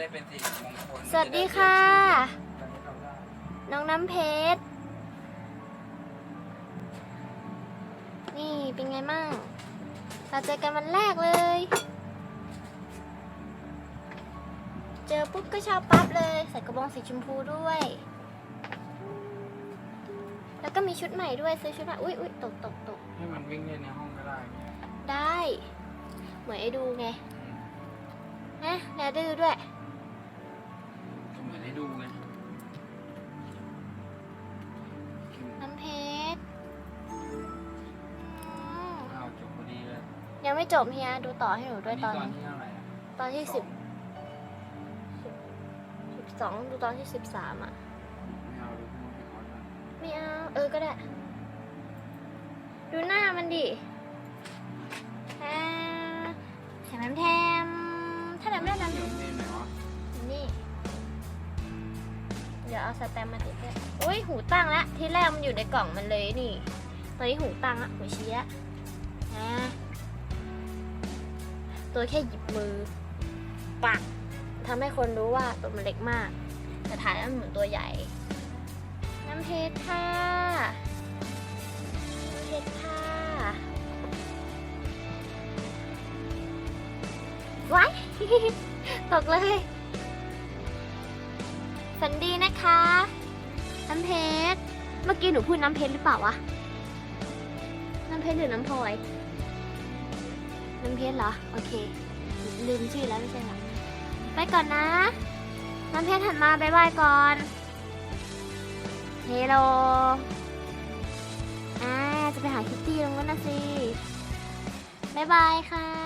ได้เป็นสิริมงคลสวัสดีค่ะจะได้ทำได้น้องน้ำเพชร นี่เป็นไงมั่งเราเจอกันวันแรกเลย เจอปุ๊บก็ชอบปั๊บเลย ใส่กระบองสีชมพูด้วย แล้วก็มีชุดใหม่ด้วยซื้อชุดใหม่อุ๊ยอุ๊ยตกตกตกให้มันวิ่งเล่นในห้องก็ได้ไงได้ เหมือนไอ้ดูไงอืมนะแลดื้อด้วยก็เหมือน ให้ดูไงน้ำเพชรอืมเอาจบพอดีเลยยังไม่จบเฮียดูต่อให้หนูด้วยตอนตอนที่เท่าไหร่อะตอนที่สิบสิบสองดูตอนที่สิบสามอะ ไม่เอาดูพูดไปก่อนนะไม่เอา เออก็ได้ ดูหน้ามันดิ เดี๋ยวเอาสแตมป์มาติดด้วยอุ้ยหูตั้งละที่แรกมันอยู่ในกล่องมันเลยนี่ตอนนี้หูตั้งละหูชี้ละอ่าตัวแค่หยิบมือปักทำให้คนรู้ว่าตัวมันเล็กมาก แต่ถ่ายแล้วมันเหมือนตัวใหญ่ น้ำเพชรค่ะน้ำเพชรค่ะว้ายตกเลย ฝันดีนะคะน้ำเพชร เมื่อกี้หนูพูดน้ำเพชรหรือเปล่าวะ น้ำเพชรหรือน้ำพลอย น้ำเพชรเหรอ โอเค ลืมชื่อแล้วไม่ใช่เหรอ ไปก่อนนะ น้ำเพชรหันมาบายบายก่อนเฮลโลอ่าจะไปหาคิตตี้ตรงนั้นนะสิบายบายค่ะ